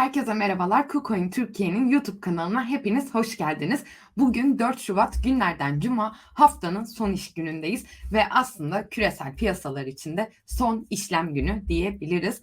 Herkese merhabalar. KuCoin Türkiye'nin YouTube kanalına hepiniz hoş geldiniz. Bugün 4 Şubat günlerden cuma haftanın son iş günündeyiz ve aslında küresel piyasalar içinde son işlem günü diyebiliriz.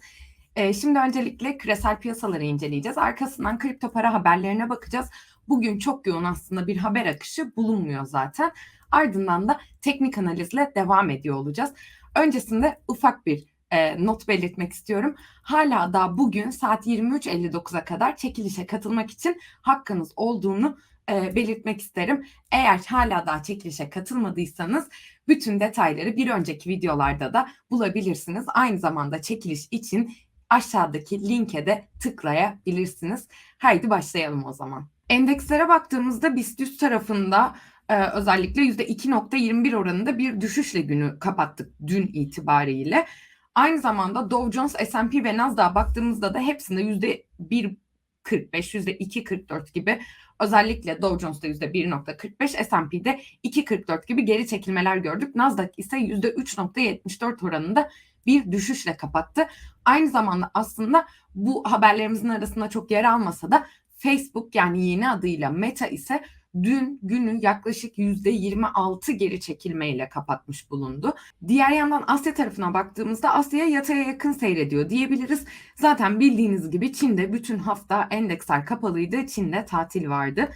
Ee, şimdi öncelikle küresel piyasaları inceleyeceğiz. Arkasından kripto para haberlerine bakacağız. Bugün çok yoğun aslında bir haber akışı bulunmuyor zaten. Ardından da teknik analizle devam ediyor olacağız. Öncesinde ufak bir e, not belirtmek istiyorum. Hala da bugün saat 23.59'a kadar çekilişe katılmak için hakkınız olduğunu e, belirtmek isterim. Eğer hala daha çekilişe katılmadıysanız bütün detayları bir önceki videolarda da bulabilirsiniz. Aynı zamanda çekiliş için aşağıdaki linke de tıklayabilirsiniz. Haydi başlayalım o zaman. Endekslere baktığımızda BIST 100 tarafında e, özellikle %2.21 oranında bir düşüşle günü kapattık dün itibariyle. Aynı zamanda Dow Jones, S&P ve Nasdaq'a baktığımızda da hepsinde %1.45, %2.44 gibi özellikle Dow Jones'ta %1.45, S&P'de 2.44 gibi geri çekilmeler gördük. Nasdaq ise %3.74 oranında bir düşüşle kapattı. Aynı zamanda aslında bu haberlerimizin arasında çok yer almasa da Facebook yani yeni adıyla Meta ise dün günü yaklaşık %26 geri çekilmeyle kapatmış bulundu. Diğer yandan Asya tarafına baktığımızda Asya yataya yakın seyrediyor diyebiliriz. Zaten bildiğiniz gibi Çin'de bütün hafta endeksler kapalıydı. Çin'de tatil vardı.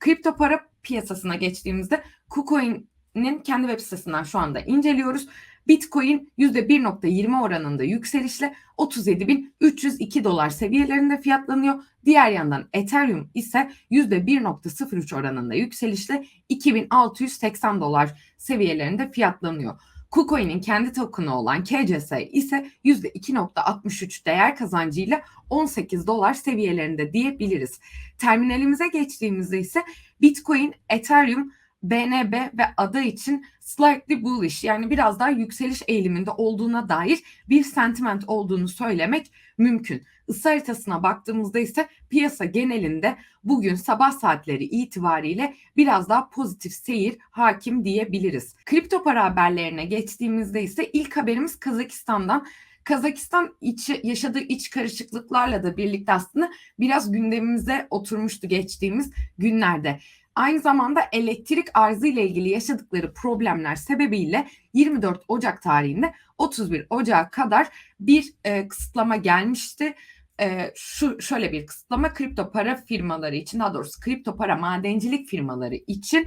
Kripto para piyasasına geçtiğimizde KuCoin'in kendi web sitesinden şu anda inceliyoruz. Bitcoin %1.20 oranında yükselişle 37.302 dolar seviyelerinde fiyatlanıyor. Diğer yandan Ethereum ise %1.03 oranında yükselişle 2680 dolar seviyelerinde fiyatlanıyor. KuCoin'in kendi token'ı olan KCS ise %2.63 değer kazancıyla 18 dolar seviyelerinde diyebiliriz. Terminalimize geçtiğimizde ise Bitcoin, Ethereum, BNB ve ADA için slightly bullish yani biraz daha yükseliş eğiliminde olduğuna dair bir sentiment olduğunu söylemek mümkün. Isı haritasına baktığımızda ise piyasa genelinde bugün sabah saatleri itibariyle biraz daha pozitif seyir hakim diyebiliriz. Kripto para haberlerine geçtiğimizde ise ilk haberimiz Kazakistan'dan. Kazakistan iç, yaşadığı iç karışıklıklarla da birlikte aslında biraz gündemimize oturmuştu geçtiğimiz günlerde. Aynı zamanda elektrik arzı ile ilgili yaşadıkları problemler sebebiyle 24 Ocak tarihinde 31 Ocak'a kadar bir e, kısıtlama gelmişti. E, şu şöyle bir kısıtlama kripto para firmaları için daha doğrusu kripto para madencilik firmaları için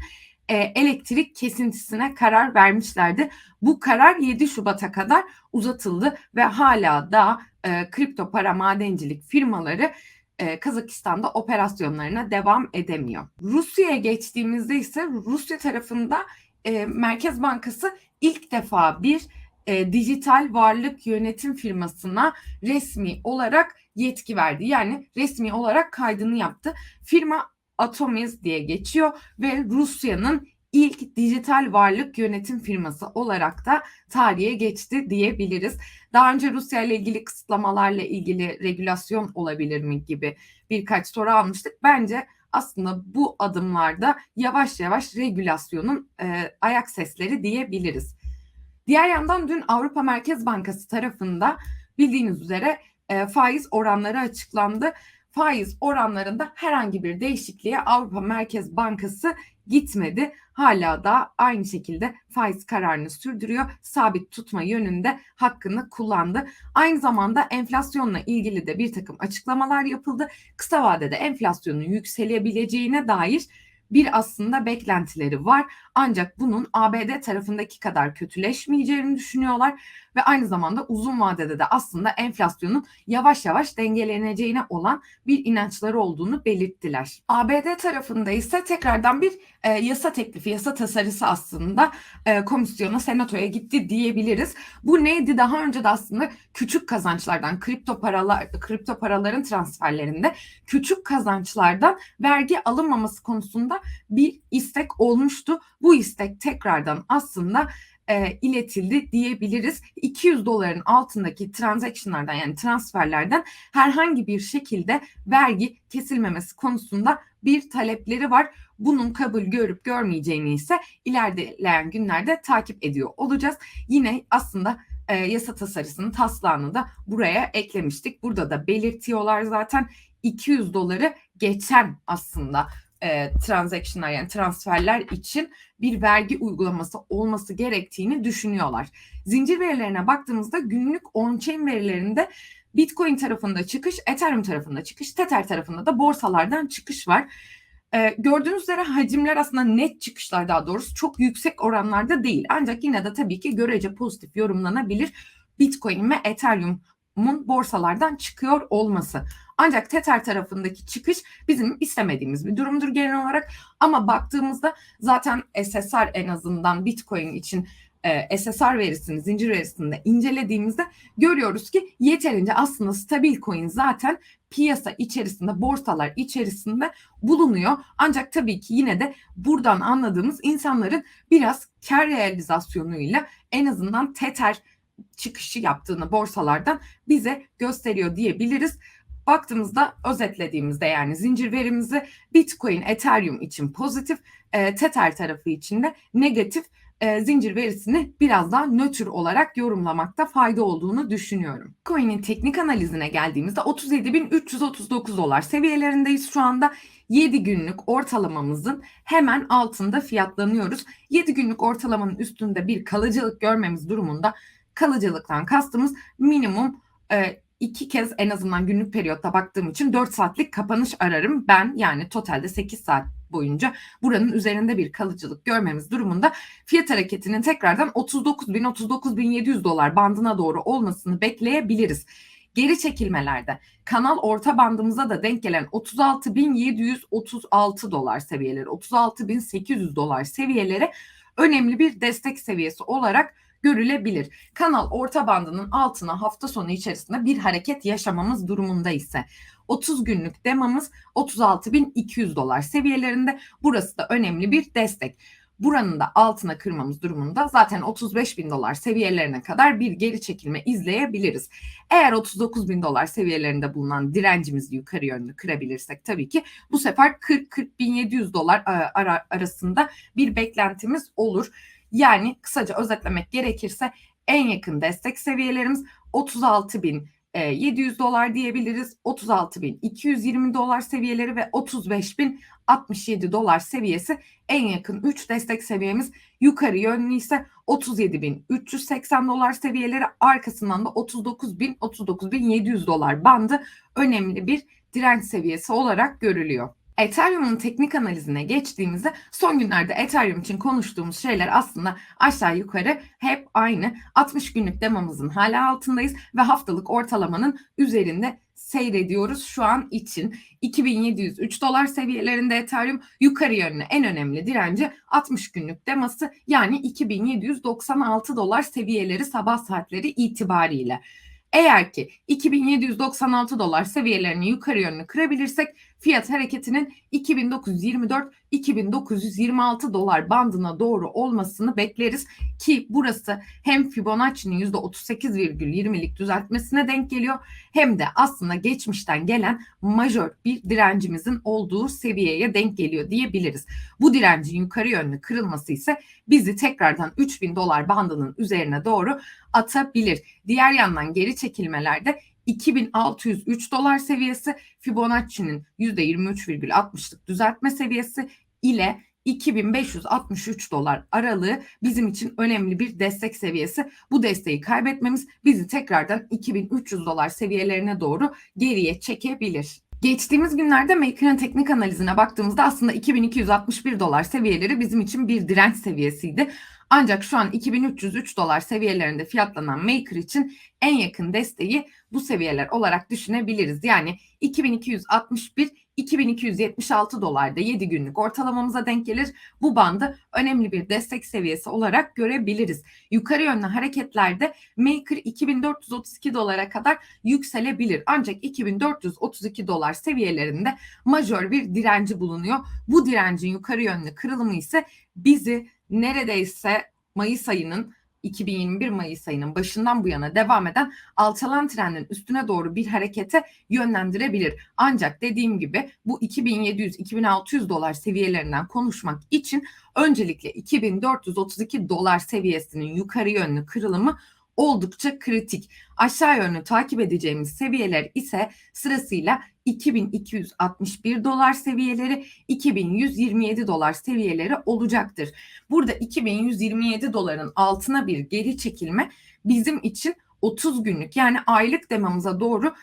e, elektrik kesintisine karar vermişlerdi. Bu karar 7 Şubat'a kadar uzatıldı ve hala da e, kripto para madencilik firmaları e, Kazakistan'da operasyonlarına devam edemiyor. Rusya'ya geçtiğimizde ise Rusya tarafında e, Merkez Bankası ilk defa bir e, dijital varlık yönetim firmasına resmi olarak yetki verdi. Yani resmi olarak kaydını yaptı. Firma Atomiz diye geçiyor ve Rusya'nın ilk dijital varlık yönetim firması olarak da tarihe geçti diyebiliriz. Daha önce Rusya ile ilgili kısıtlamalarla ilgili regülasyon olabilir mi gibi birkaç soru almıştık. Bence aslında bu adımlarda yavaş yavaş regülasyonun e, ayak sesleri diyebiliriz. Diğer yandan dün Avrupa Merkez Bankası tarafında bildiğiniz üzere e, faiz oranları açıklandı. Faiz oranlarında herhangi bir değişikliğe Avrupa Merkez Bankası gitmedi. Hala da aynı şekilde faiz kararını sürdürüyor. Sabit tutma yönünde hakkını kullandı. Aynı zamanda enflasyonla ilgili de bir takım açıklamalar yapıldı. Kısa vadede enflasyonun yükselebileceğine dair bir aslında beklentileri var. Ancak bunun ABD tarafındaki kadar kötüleşmeyeceğini düşünüyorlar ve aynı zamanda uzun vadede de aslında enflasyonun yavaş yavaş dengeleneceğine olan bir inançları olduğunu belirttiler. ABD tarafında ise tekrardan bir e, yasa teklifi, yasa tasarısı aslında e, komisyona, senatoya gitti diyebiliriz. Bu neydi? Daha önce de aslında küçük kazançlardan, kripto paralar, kripto paraların transferlerinde küçük kazançlardan vergi alınmaması konusunda bir istek olmuştu. Bu istek tekrardan aslında e, iletildi diyebiliriz. 200 doların altındaki transactionlardan yani transferlerden herhangi bir şekilde vergi kesilmemesi konusunda bir talepleri var. Bunun kabul görüp görmeyeceğini ise ilerleyen günlerde takip ediyor olacağız. Yine aslında e, yasa tasarısının taslağını da buraya eklemiştik. Burada da belirtiyorlar zaten 200 doları geçen aslında e, transactionlar yani transferler için bir vergi uygulaması olması gerektiğini düşünüyorlar. Zincir verilerine baktığımızda günlük on-chain verilerinde Bitcoin tarafında çıkış, Ethereum tarafında çıkış, Tether tarafında da borsalardan çıkış var. Ee, gördüğünüz üzere hacimler aslında net çıkışlar daha doğrusu çok yüksek oranlarda değil. Ancak yine de tabii ki görece pozitif yorumlanabilir. Bitcoin ve Ethereum'un borsalardan çıkıyor olması. Ancak Tether tarafındaki çıkış bizim istemediğimiz bir durumdur genel olarak. Ama baktığımızda zaten SSR en azından Bitcoin için e, SSR verisini, zincir verisini de incelediğimizde görüyoruz ki yeterince aslında stabil coin zaten piyasa içerisinde, borsalar içerisinde bulunuyor. Ancak tabii ki yine de buradan anladığımız insanların biraz kar realizasyonuyla en azından Tether çıkışı yaptığını borsalardan bize gösteriyor diyebiliriz. Baktığımızda özetlediğimizde yani zincir verimizi Bitcoin, Ethereum için pozitif, e, Tether tarafı için de negatif e, zincir verisini biraz daha nötr olarak yorumlamakta fayda olduğunu düşünüyorum. Bitcoin'in teknik analizine geldiğimizde 37.339 dolar seviyelerindeyiz şu anda. 7 günlük ortalamamızın hemen altında fiyatlanıyoruz. 7 günlük ortalamanın üstünde bir kalıcılık görmemiz durumunda kalıcılıktan kastımız minimum e, iki kez en azından günlük periyotta baktığım için 4 saatlik kapanış ararım. Ben yani totalde 8 saat boyunca buranın üzerinde bir kalıcılık görmemiz durumunda fiyat hareketinin tekrardan 39.000-39.700 dolar bandına doğru olmasını bekleyebiliriz. Geri çekilmelerde kanal orta bandımıza da denk gelen 36.736 dolar seviyeleri, 36.800 dolar seviyeleri önemli bir destek seviyesi olarak görülebilir. Kanal orta bandının altına hafta sonu içerisinde bir hareket yaşamamız durumunda ise 30 günlük demamız 36.200 dolar seviyelerinde. Burası da önemli bir destek. Buranın da altına kırmamız durumunda zaten 35 bin dolar seviyelerine kadar bir geri çekilme izleyebiliriz. Eğer 39 bin dolar seviyelerinde bulunan direncimizi yukarı yönlü kırabilirsek tabii ki bu sefer 40-40 dolar arasında bir beklentimiz olur. Yani kısaca özetlemek gerekirse en yakın destek seviyelerimiz 36 bin 700 dolar diyebiliriz. 36.220 dolar seviyeleri ve 35.067 dolar seviyesi en yakın 3 destek seviyemiz. Yukarı yönlü ise 37.380 dolar seviyeleri arkasından da 39.000 39.700 dolar bandı önemli bir direnç seviyesi olarak görülüyor. Ethereum'un teknik analizine geçtiğimizde son günlerde Ethereum için konuştuğumuz şeyler aslında aşağı yukarı hep aynı. 60 günlük demamızın hala altındayız ve haftalık ortalamanın üzerinde seyrediyoruz şu an için. 2703 dolar seviyelerinde Ethereum yukarı yönlü en önemli direnci 60 günlük deması yani 2796 dolar seviyeleri sabah saatleri itibariyle. Eğer ki 2796 dolar seviyelerini yukarı yönlü kırabilirsek fiyat hareketinin 2924-2926 dolar bandına doğru olmasını bekleriz ki burası hem Fibonacci'nin %38,20'lik düzeltmesine denk geliyor hem de aslında geçmişten gelen majör bir direncimizin olduğu seviyeye denk geliyor diyebiliriz. Bu direncin yukarı yönlü kırılması ise bizi tekrardan 3000 dolar bandının üzerine doğru atabilir. Diğer yandan geri çekilmelerde 2603 dolar seviyesi Fibonacci'nin %23,60'lık düzeltme seviyesi ile 2563 dolar aralığı bizim için önemli bir destek seviyesi. Bu desteği kaybetmemiz bizi tekrardan 2300 dolar seviyelerine doğru geriye çekebilir. Geçtiğimiz günlerde Maker'ın teknik analizine baktığımızda aslında 2261 dolar seviyeleri bizim için bir direnç seviyesiydi. Ancak şu an 2303 dolar seviyelerinde fiyatlanan Maker için en yakın desteği bu seviyeler olarak düşünebiliriz. Yani 2261 2276 dolarda 7 günlük ortalamamıza denk gelir. Bu bandı önemli bir destek seviyesi olarak görebiliriz. Yukarı yönlü hareketlerde Maker 2432 dolara kadar yükselebilir. Ancak 2432 dolar seviyelerinde majör bir direnci bulunuyor. Bu direncin yukarı yönlü kırılımı ise bizi neredeyse Mayıs ayının 2021 Mayıs ayının başından bu yana devam eden alçalan trendin üstüne doğru bir harekete yönlendirebilir. Ancak dediğim gibi bu 2700-2600 dolar seviyelerinden konuşmak için öncelikle 2432 dolar seviyesinin yukarı yönlü kırılımı oldukça kritik. Aşağı yönlü takip edeceğimiz seviyeler ise sırasıyla 2261 dolar seviyeleri, 2127 dolar seviyeleri olacaktır. Burada 2127 doların altına bir geri çekilme bizim için 30 günlük yani aylık demamıza doğru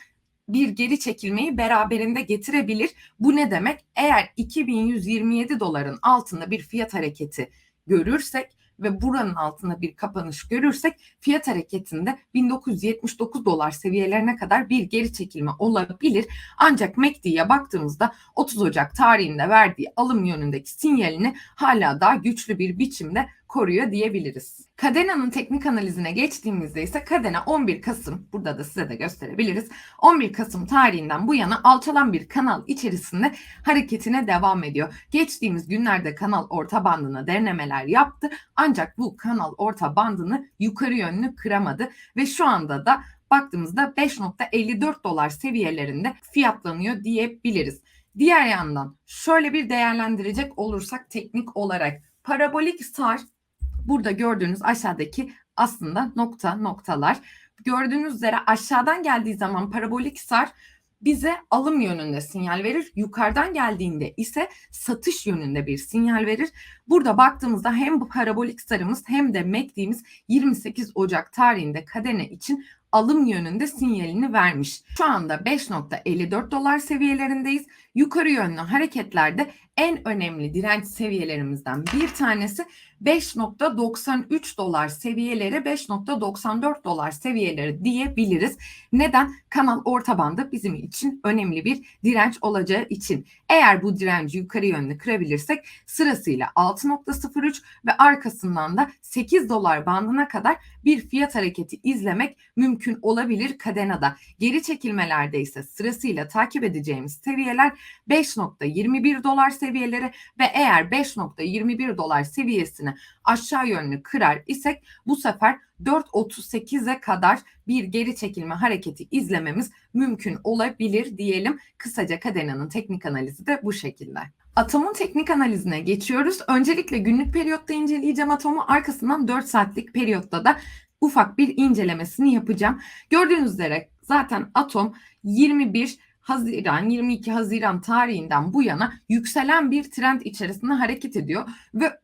bir geri çekilmeyi beraberinde getirebilir. Bu ne demek? Eğer 2127 doların altında bir fiyat hareketi görürsek ve buranın altında bir kapanış görürsek fiyat hareketinde 1979 dolar seviyelerine kadar bir geri çekilme olabilir. Ancak MACD'ye baktığımızda 30 Ocak tarihinde verdiği alım yönündeki sinyalini hala daha güçlü bir biçimde koruyor diyebiliriz. Cadena'nın teknik analizine geçtiğimizde ise Cadena 11 Kasım, burada da size de gösterebiliriz. 11 Kasım tarihinden bu yana alçalan bir kanal içerisinde hareketine devam ediyor. Geçtiğimiz günlerde kanal orta bandına denemeler yaptı ancak bu kanal orta bandını yukarı yönlü kıramadı ve şu anda da baktığımızda 5.54 dolar seviyelerinde fiyatlanıyor diyebiliriz. Diğer yandan şöyle bir değerlendirecek olursak teknik olarak parabolik star burada gördüğünüz aşağıdaki aslında nokta noktalar. Gördüğünüz üzere aşağıdan geldiği zaman parabolik sar bize alım yönünde sinyal verir. Yukarıdan geldiğinde ise satış yönünde bir sinyal verir. Burada baktığımızda hem bu parabolik sarımız hem de MACD'miz 28 Ocak tarihinde kadene için alım yönünde sinyalini vermiş. Şu anda 5.54 dolar seviyelerindeyiz. Yukarı yönlü hareketlerde en önemli direnç seviyelerimizden bir tanesi 5.93 dolar seviyeleri 5.94 dolar seviyeleri diyebiliriz. Neden? Kanal orta bandı bizim için önemli bir direnç olacağı için. Eğer bu direnci yukarı yönlü kırabilirsek sırasıyla 6.03 ve arkasından da 8 dolar bandına kadar bir fiyat hareketi izlemek mümkün olabilir Kadena'da. Geri çekilmelerde ise sırasıyla takip edeceğimiz seviyeler 5.21 dolar seviyeleri ve eğer 5.21 dolar seviyesini aşağı yönlü kırar isek bu sefer 4.38'e kadar bir geri çekilme hareketi izlememiz mümkün olabilir diyelim. Kısaca Kadena'nın teknik analizi de bu şekilde. Atomun teknik analizine geçiyoruz. Öncelikle günlük periyotta inceleyeceğim atomu. Arkasından 4 saatlik periyotta da ufak bir incelemesini yapacağım. Gördüğünüz üzere zaten atom 21 Haziran 22 Haziran tarihinden bu yana yükselen bir trend içerisinde hareket ediyor ve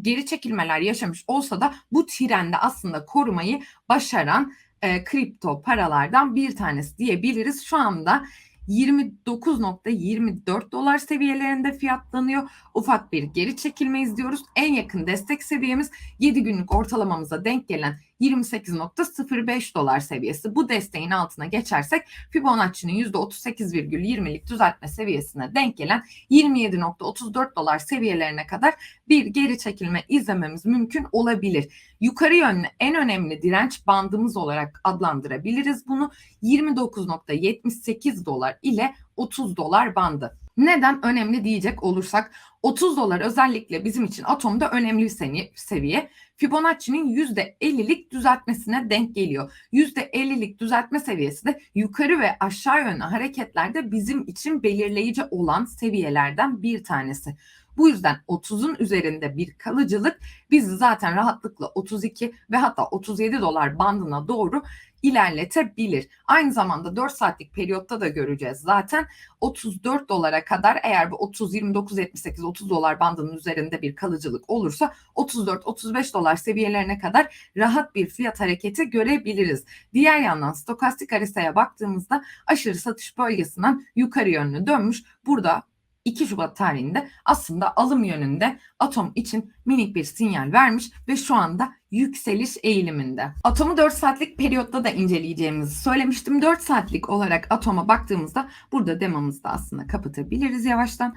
geri çekilmeler yaşamış olsa da bu trende aslında korumayı başaran e, kripto paralardan bir tanesi diyebiliriz. Şu anda 29.24 dolar seviyelerinde fiyatlanıyor. Ufak bir geri çekilme izliyoruz. En yakın destek seviyemiz 7 günlük ortalamamıza denk gelen 28.05 dolar seviyesi. Bu desteğin altına geçersek Fibonacci'nin %38,20'lik düzeltme seviyesine denk gelen 27.34 dolar seviyelerine kadar bir geri çekilme izlememiz mümkün olabilir. Yukarı yönlü en önemli direnç bandımız olarak adlandırabiliriz bunu 29.78 dolar ile 30 dolar bandı. Neden önemli diyecek olursak 30 dolar özellikle bizim için atomda önemli bir seviye. Fibonacci'nin %50'lik düzeltmesine denk geliyor. %50'lik düzeltme seviyesi de yukarı ve aşağı yönlü hareketlerde bizim için belirleyici olan seviyelerden bir tanesi. Bu yüzden 30'un üzerinde bir kalıcılık bizi zaten rahatlıkla 32 ve hatta 37 dolar bandına doğru ilerletebilir. Aynı zamanda 4 saatlik periyotta da göreceğiz. Zaten 34 dolara kadar eğer bu 30 29 78 30 dolar bandının üzerinde bir kalıcılık olursa 34 35 dolar seviyelerine kadar rahat bir fiyat hareketi görebiliriz. Diğer yandan stokastik haritaya baktığımızda aşırı satış bölgesinden yukarı yönlü dönmüş. Burada 2 Şubat tarihinde aslında alım yönünde atom için minik bir sinyal vermiş ve şu anda yükseliş eğiliminde. Atomu 4 saatlik periyotta da inceleyeceğimizi söylemiştim. 4 saatlik olarak atoma baktığımızda burada demamızı da aslında kapatabiliriz yavaştan.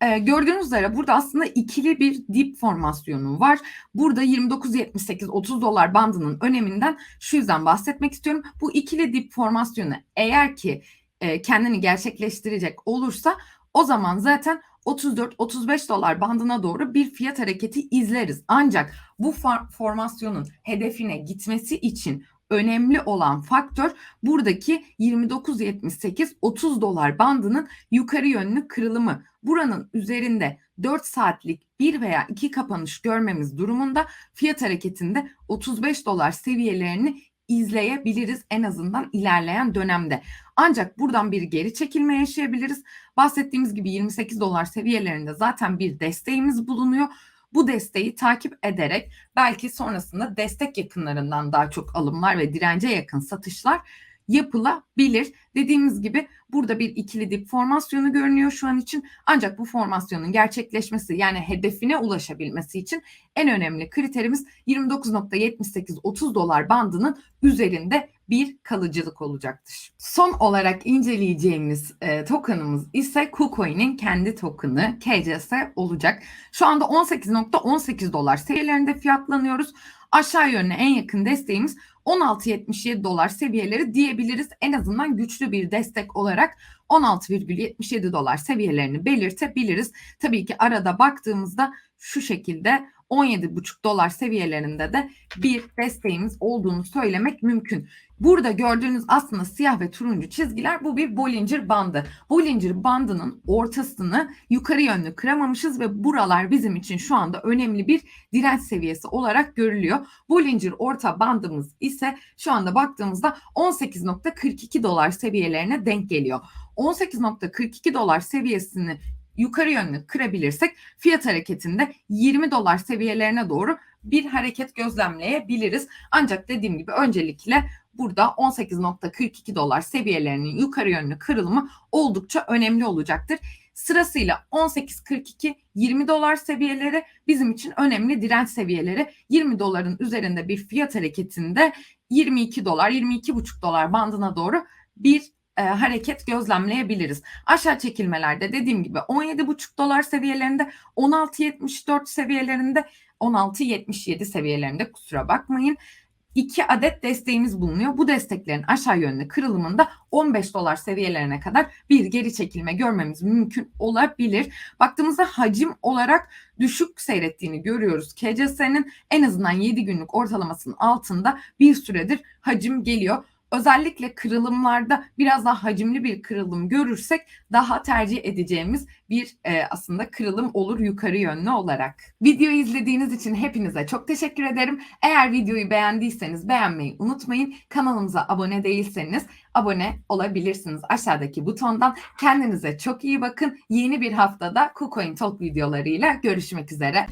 Ee, gördüğünüz üzere burada aslında ikili bir dip formasyonu var. Burada 29.78-30 dolar bandının öneminden şu yüzden bahsetmek istiyorum. Bu ikili dip formasyonu eğer ki e, kendini gerçekleştirecek olursa o zaman zaten 34-35 dolar bandına doğru bir fiyat hareketi izleriz. Ancak bu formasyonun hedefine gitmesi için önemli olan faktör buradaki 29.78-30 dolar bandının yukarı yönlü kırılımı. Buranın üzerinde 4 saatlik bir veya iki kapanış görmemiz durumunda fiyat hareketinde 35 dolar seviyelerini izleyebiliriz en azından ilerleyen dönemde. Ancak buradan bir geri çekilme yaşayabiliriz. Bahsettiğimiz gibi 28 dolar seviyelerinde zaten bir desteğimiz bulunuyor. Bu desteği takip ederek belki sonrasında destek yakınlarından daha çok alımlar ve dirence yakın satışlar yapılabilir. Dediğimiz gibi burada bir ikili dip formasyonu görünüyor şu an için. Ancak bu formasyonun gerçekleşmesi yani hedefine ulaşabilmesi için en önemli kriterimiz 29.78-30 dolar bandının üzerinde bir kalıcılık olacaktır. Son olarak inceleyeceğimiz e, tokenımız ise KuCoin'in kendi tokenı KCS olacak. Şu anda 18.18 dolar seviyelerinde fiyatlanıyoruz. Aşağı yönlü en yakın desteğimiz 16.77 dolar seviyeleri diyebiliriz. En azından güçlü bir destek olarak 16,77 dolar seviyelerini belirtebiliriz. Tabii ki arada baktığımızda şu şekilde 17,5 dolar seviyelerinde de bir desteğimiz olduğunu söylemek mümkün. Burada gördüğünüz aslında siyah ve turuncu çizgiler bu bir Bollinger bandı. Bollinger bandının ortasını yukarı yönlü kıramamışız ve buralar bizim için şu anda önemli bir direnç seviyesi olarak görülüyor. Bollinger orta bandımız ise şu anda baktığımızda 18.42 dolar seviyelerine denk geliyor. 18.42 dolar seviyesini yukarı yönlü kırabilirsek fiyat hareketinde 20 dolar seviyelerine doğru bir hareket gözlemleyebiliriz. Ancak dediğim gibi öncelikle burada 18.42 dolar seviyelerinin yukarı yönlü kırılımı oldukça önemli olacaktır. Sırasıyla 18.42 20 dolar seviyeleri bizim için önemli direnç seviyeleri. 20 doların üzerinde bir fiyat hareketinde 22 dolar 22,5 dolar bandına doğru bir e, hareket gözlemleyebiliriz. Aşağı çekilmelerde dediğim gibi 17,5 dolar seviyelerinde 16.74 seviyelerinde 16.77 seviyelerinde kusura bakmayın. 2 adet desteğimiz bulunuyor. Bu desteklerin aşağı yönlü kırılımında 15 dolar seviyelerine kadar bir geri çekilme görmemiz mümkün olabilir. Baktığımızda hacim olarak düşük seyrettiğini görüyoruz. KCS'nin en azından 7 günlük ortalamasının altında bir süredir hacim geliyor özellikle kırılımlarda biraz daha hacimli bir kırılım görürsek daha tercih edeceğimiz bir e, aslında kırılım olur yukarı yönlü olarak. Videoyu izlediğiniz için hepinize çok teşekkür ederim. Eğer videoyu beğendiyseniz beğenmeyi unutmayın. Kanalımıza abone değilseniz abone olabilirsiniz aşağıdaki butondan. Kendinize çok iyi bakın. Yeni bir haftada KuCoin Talk videolarıyla görüşmek üzere.